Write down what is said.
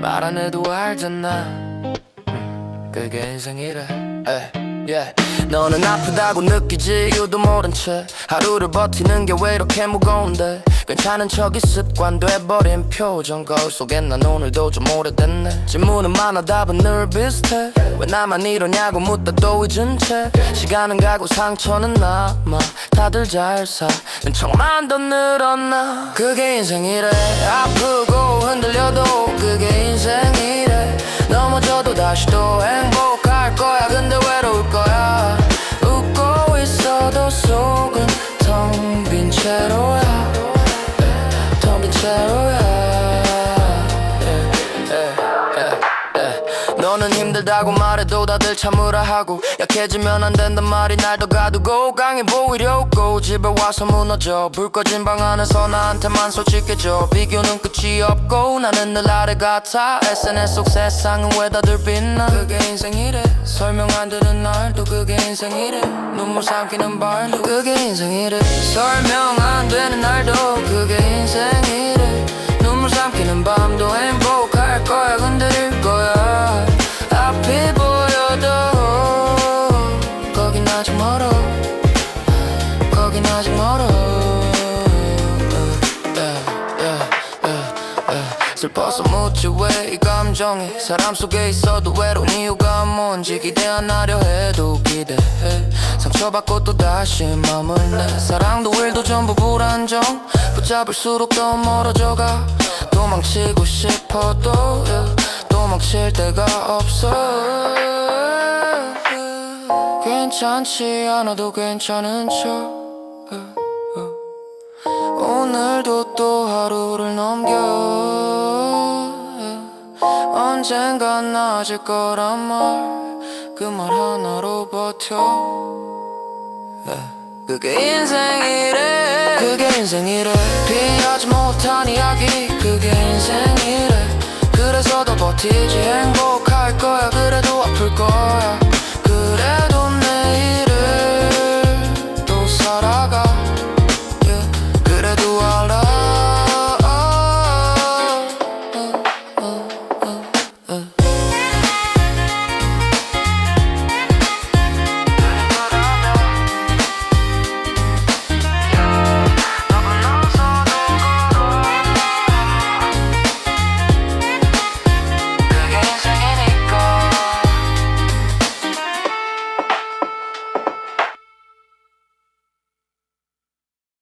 말 안 해도 알잖아. 음, 그게 인생이래. 에이, yeah. 너는 아프다고 느끼지? 이유도 모른 채. 하루를 버티는 게 왜 이렇게 무거운데? 괜찮은 척이 습관 돼버린 표정. 거울 속에 난 오늘도 좀 오래됐네. 질문은 많아 답은 늘 비슷해. 왜 나만 이러냐고 묻다 또 잊은 채. 시간은 가고 상처는 남아. 다들 잘 사는 척만 더 늘었나? 그게 인생이래. 아프고 흔들려도 그 너는 힘들다고 말해도 다들 참으라 하고 약해지면 안 된단 말이 날 더 가두고 강해 보이려 고 집에 와서 무너져 불 꺼진 방 안에서 나한테만 솔직해져 비교는 끝이 없고 나는 늘 아래 같아 SNS 속 세상은 왜 다들 빛나? 그게 인생이래. 설명 안 되는 날도 그게 인생이래. 눈물 삼키는 밤도 그게 인생이래. 설명 안 되는 날도 그게 아직 멀어 거긴 아직 멀어. 슬퍼서 묻지 왜 이 감정이 사람 속에 있어도 외로운 이유가 뭔지 기대 안 하려 해도 기대해. 상처받고 또 다시 맘을 내. 사랑도 일도 전부 불안정. 붙잡을수록 더 멀어져가. 도망치고 싶어도 yeah, 도망칠 데가 없어 괜찮지 않아도 괜찮은 척. 오늘도 또 하루를 넘겨. 언젠간 나아질 거란 말 그 말 하나로 버텨. 그게 인생이래. 그게 인생이래. 피하지 못한 이야기 그게 인생이래. 그래서 더 버티지 행복할 거야. 그래도 아플 거야